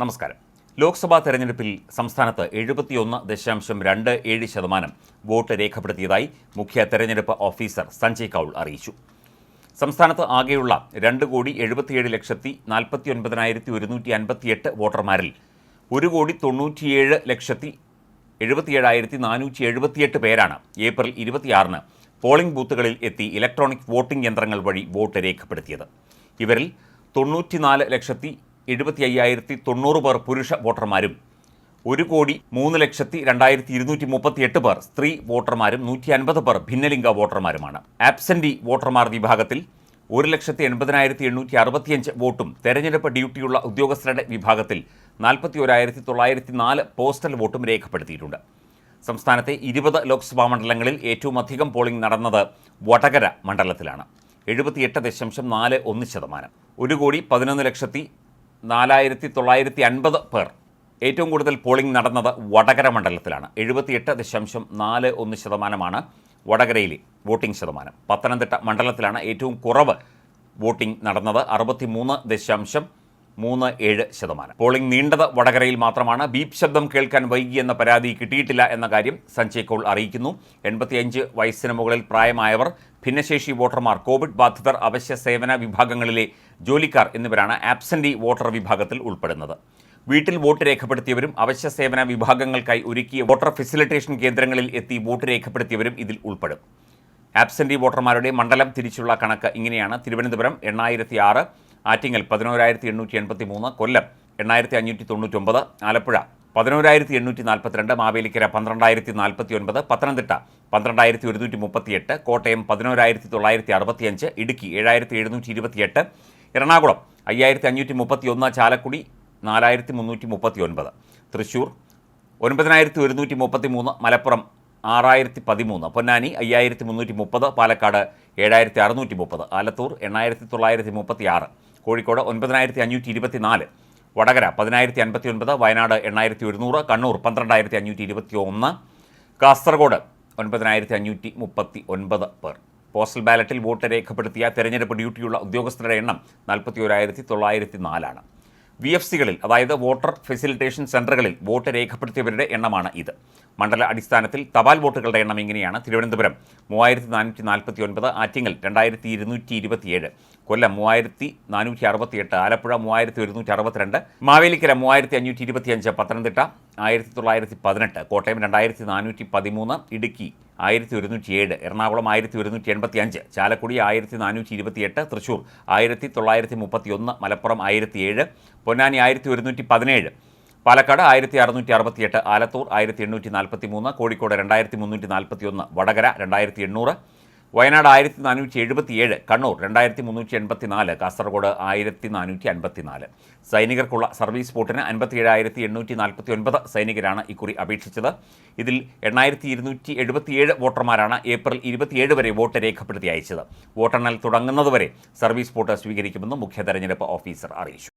നമസ്കാരം. ലോക്സഭാ തെരഞ്ഞെടുപ്പിൽ സംസ്ഥാനത്ത് എഴുപത്തിയൊന്ന് ദശാംശം രണ്ട് ഏഴ് ശതമാനം വോട്ട് രേഖപ്പെടുത്തിയതായി മുഖ്യ തെരഞ്ഞെടുപ്പ് ഓഫീസർ സഞ്ജയ് കൗൾ അറിയിച്ചു. സംസ്ഥാനത്ത് ആകെയുള്ള രണ്ട് കോടി എഴുപത്തിയേഴ് ലക്ഷത്തി നാൽപ്പത്തി ഒൻപതിനായിരത്തി ഒരുന്നൂറ്റി അൻപത്തിയെട്ട് വോട്ടർമാരിൽ ഒരു കോടി തൊണ്ണൂറ്റിയേഴ് ലക്ഷത്തി എഴുപത്തിയേഴായിരത്തി നാനൂറ്റി എഴുപത്തിയെട്ട് പേരാണ് ഏപ്രിൽ ഇരുപത്തിയാറിന് പോളിംഗ് ബൂത്തുകളിൽ എത്തി ഇലക്ട്രോണിക് വോട്ടിംഗ് യന്ത്രങ്ങൾ വഴി വോട്ട് രേഖപ്പെടുത്തിയത്. ഇവരിൽ തൊണ്ണൂറ്റിനാല് ലക്ഷത്തി എഴുപത്തി അയ്യായിരത്തി തൊണ്ണൂറ് പേർ പുരുഷ വോട്ടർമാരും ഒരു കോടി മൂന്ന് ലക്ഷത്തി രണ്ടായിരത്തി ഇരുന്നൂറ്റി മുപ്പത്തിയെട്ട് പേർ സ്ത്രീ വോട്ടർമാരും നൂറ്റി അൻപത് പേർ ഭിന്നലിംഗ വോട്ടർമാരുമാണ്. ആബ്സെന്റി വോട്ടർമാർ വിഭാഗത്തിൽ ഒരു ലക്ഷത്തി എൺപതിനായിരത്തി എണ്ണൂറ്റി അറുപത്തിയഞ്ച് വോട്ടും തെരഞ്ഞെടുപ്പ് ഡ്യൂട്ടിയുള്ള ഉദ്യോഗസ്ഥരുടെ വിഭാഗത്തിൽ നാൽപ്പത്തി ഒരായിരത്തി തൊള്ളായിരത്തി നാല് പോസ്റ്റൽ വോട്ടും രേഖപ്പെടുത്തിയിട്ടുണ്ട്. സംസ്ഥാനത്തെ ഇരുപത് ലോക്സഭാ മണ്ഡലങ്ങളിൽ ഏറ്റവും അധികം പോളിംഗ് നടന്നത് വടകര മണ്ഡലത്തിലാണ്. എഴുപത്തിയെട്ട് ദശാംശം നാല് ഒന്ന് ശതമാനം. ഒരു കോടി പതിനൊന്ന് ലക്ഷത്തി നാലായിരത്തി തൊള്ളായിരത്തി അൻപത് പേർ. ഏറ്റവും കൂടുതൽ പോളിംഗ് നടന്നത് വടകര മണ്ഡലത്തിലാണ്. എഴുപത്തിയെട്ട് ദശാംശം നാല് ഒന്ന് ശതമാനമാണ് വടകരയിലെ വോട്ടിംഗ് ശതമാനം. പത്തനംതിട്ട മണ്ഡലത്തിലാണ് ഏറ്റവും കുറവ് വോട്ടിംഗ് നടന്നത് അറുപത്തി മൂന്ന് ദശാംശം മൂന്ന് ഏഴ് ശതമാനം. പോളിംഗ് നീണ്ടത് വടകരയിൽ മാത്രമാണ്. ബീപ് ശബ്ദം കേൾക്കാൻ വൈകി എന്ന പരാതി കിട്ടിയിട്ടില്ല എന്ന കാര്യം സഞ്ജയ് കൗൾ അറിയിക്കുന്നു. എൺപത്തിയഞ്ച് വയസ്സിന് മുകളിൽ പ്രായമായവർ ഭിന്നശേഷി വോട്ടർമാർ കോവിഡ് ബാധിതർ അവശ്യ സേവന വിഭാഗങ്ങളിലെ ജോലിക്കാർ എന്നിവരാണ് ആബ്സെന്റി വോട്ടർ വിഭാഗത്തിൽ ഉൾപ്പെടുന്നത്. വീട്ടിൽ വോട്ട് രേഖപ്പെടുത്തിയവരും അവശ്യ സേവന വിഭാഗങ്ങൾക്കായി ഒരുക്കിയ വോട്ടർ ഫെസിലിറ്റേഷൻ കേന്ദ്രങ്ങളിൽ എത്തി വോട്ട് രേഖപ്പെടുത്തിയവരും ഇതിൽ ഉൾപ്പെടും. ആബ്സെന്റി വോട്ടർമാരുടെ മണ്ഡലം തിരിച്ചുള്ള കണക്ക് ഇങ്ങനെയാണ്. തിരുവനന്തപുരം എണ്ണായിരത്തി ആറ് ആറ്റിങ്ങൽ പതിനോരായിരത്തി എണ്ണൂറ്റി എൺപത്തി മൂന്ന് കൊല്ലം എണ്ണായിരത്തി അഞ്ഞൂറ്റി തൊണ്ണൂറ്റൊമ്പത് ആലപ്പുഴ പതിനോരായിരത്തി എണ്ണൂറ്റി നാൽപ്പത്തിരണ്ട് മാവേലിക്കര പന്ത്രണ്ടായിരത്തി നാൽപ്പത്തി ഒൻപത് പത്തനംതിട്ട പന്ത്രണ്ടായിരത്തി ഒരുന്നൂറ്റി മുപ്പത്തിയെട്ട് കോട്ടയം പതിനോരായിരത്തി തൊള്ളായിരത്തി അറുപത്തിയഞ്ച് ഇടുക്കി ഏഴായിരത്തി എഴുന്നൂറ്റി ഇരുപത്തിയെട്ട് എറണാകുളം അയ്യായിരത്തി അഞ്ഞൂറ്റി മുപ്പത്തി ഒന്ന് ചാലക്കുടി നാലായിരത്തി മുന്നൂറ്റി മുപ്പത്തി ഒൻപത് തൃശ്ശൂർ ഒൻപതിനായിരത്തി ഒരുന്നൂറ്റി മുപ്പത്തി മൂന്ന് മലപ്പുറം ആറായിരത്തി പതിമൂന്ന് പൊന്നാനി അയ്യായിരത്തി മുന്നൂറ്റി മുപ്പത് പാലക്കാട് ഏഴായിരത്തി അറുന്നൂറ്റി മുപ്പത് ആലത്തൂർ എണ്ണായിരത്തി തൊള്ളായിരത്തി മുപ്പത്തി ആറ് കോഴിക്കോട് ഒൻപതിനായിരത്തി അഞ്ഞൂറ്റി ഇരുപത്തി നാല് വടകര പതിനായിരത്തി അൻപത്തി ഒൻപത് വയനാട് എണ്ണായിരത്തി ഒരുന്നൂറ് കണ്ണൂർ പന്ത്രണ്ടായിരത്തി അഞ്ഞൂറ്റി ഇരുപത്തി ഒന്ന് കാസർഗോഡ് ഒൻപതിനായിരത്തി അഞ്ഞൂറ്റി മുപ്പത്തി ഒൻപത് പേർ. പോസ്റ്റൽ ബാലറ്റിൽ വോട്ട് രേഖപ്പെടുത്തിയ തെരഞ്ഞെടുപ്പ് ഡ്യൂട്ടിയുള്ള ഉദ്യോഗസ്ഥരുടെ എണ്ണം നാൽപ്പത്തി ഒരായിരത്തി തൊള്ളായിരത്തി നാലാണ് വി എഫ് സികളിൽ അതായത് വോട്ടർ ഫെസിലിറ്റേഷൻ സെന്ററുകളിൽ വോട്ട് രേഖപ്പെടുത്തിയവരുടെ എണ്ണമാണ് ഇത്. മണ്ഡല അടിസ്ഥാനത്തിൽ തപാൽ വോട്ടുകളുടെ എണ്ണം ഇങ്ങനെയാണ്. തിരുവനന്തപുരം മൂവായിരത്തി നാനൂറ്റി നാൽപ്പത്തി ഒൻപത് ആറ്റിങ്ങൽ രണ്ടായിരത്തി ഇരുന്നൂറ്റി ഇരുപത്തിയേഴ് കൊല്ലം മൂവായിരത്തി നാനൂറ്റി അറുപത്തിയെട്ട് ആലപ്പുഴ മൂവായിരത്തി ഒരുന്നൂറ്റി അറുപത്തിരണ്ട് മാവേലിക്കര മൂവായിരത്തി അഞ്ഞൂറ്റി ഇരുപത്തിയഞ്ച് പത്തനംതിട്ട ആയിരത്തി തൊള്ളായിരത്തി പതിനെട്ട് കോട്ടയം രണ്ടായിരത്തി നാനൂറ്റി പതിമൂന്ന് ഇടുക്കി ആയിരത്തി ഒരുന്നൂറ്റി ഏഴ് എറണാകുളം ആയിരത്തി ഒരുന്നൂറ്റി എൺപത്തി അഞ്ച് ചാലക്കുടി ആയിരത്തി നാനൂറ്റി ഇരുപത്തിയെട്ട് തൃശ്ശൂർ ആയിരത്തി തൊള്ളായിരത്തി മുപ്പത്തി ഒന്ന് മലപ്പുറം ആയിരത്തി ഏഴ് പൊന്നാനി ആയിരത്തി ഒരുന്നൂറ്റി പതിനേഴ് പാലക്കാട് ആയിരത്തി അറുന്നൂറ്റി അറുപത്തിയെട്ട് ആലത്തൂർ ആയിരത്തി എണ്ണൂറ്റി നാൽപ്പത്തി മൂന്ന് കോഴിക്കോട് രണ്ടായിരത്തി മുന്നൂറ്റി നാൽപ്പത്തി ഒന്ന് വടകര രണ്ടായിരത്തി എണ്ണൂറ് വയനാട് ആയിരത്തി നാനൂറ്റി എഴുപത്തിയേഴ് കണ്ണൂർ രണ്ടായിരത്തി മുന്നൂറ്റി എൺപത്തി നാല് കാസർഗോഡ് ആയിരത്തി നാനൂറ്റി അൻപത്തി നാല് സൈനികർക്കുള്ള സർവീസ് ബോട്ടിന് അൻപത്തിയേഴായിരത്തി എണ്ണൂറ്റി നാൽപ്പത്തി ഒൻപത് സൈനികരാണ് ഇക്കുറി അപേക്ഷിച്ചത്. ഇതിൽ എണ്ണായിരത്തി ഇരുന്നൂറ്റി എഴുപത്തിയേഴ് വോട്ടർമാരാണ് ഏപ്രിൽ ഇരുപത്തിയേഴ് വരെ വോട്ട് രേഖപ്പെടുത്തി അയച്ചത്. വോട്ടെണ്ണൽ തുടങ്ങുന്നതുവരെ സർവീസ് ബോട്ട് സ്വീകരിക്കുമെന്ന് മുഖ്യ തെരഞ്ഞെടുപ്പ് ഓഫീസർ അറിയിച്ചു.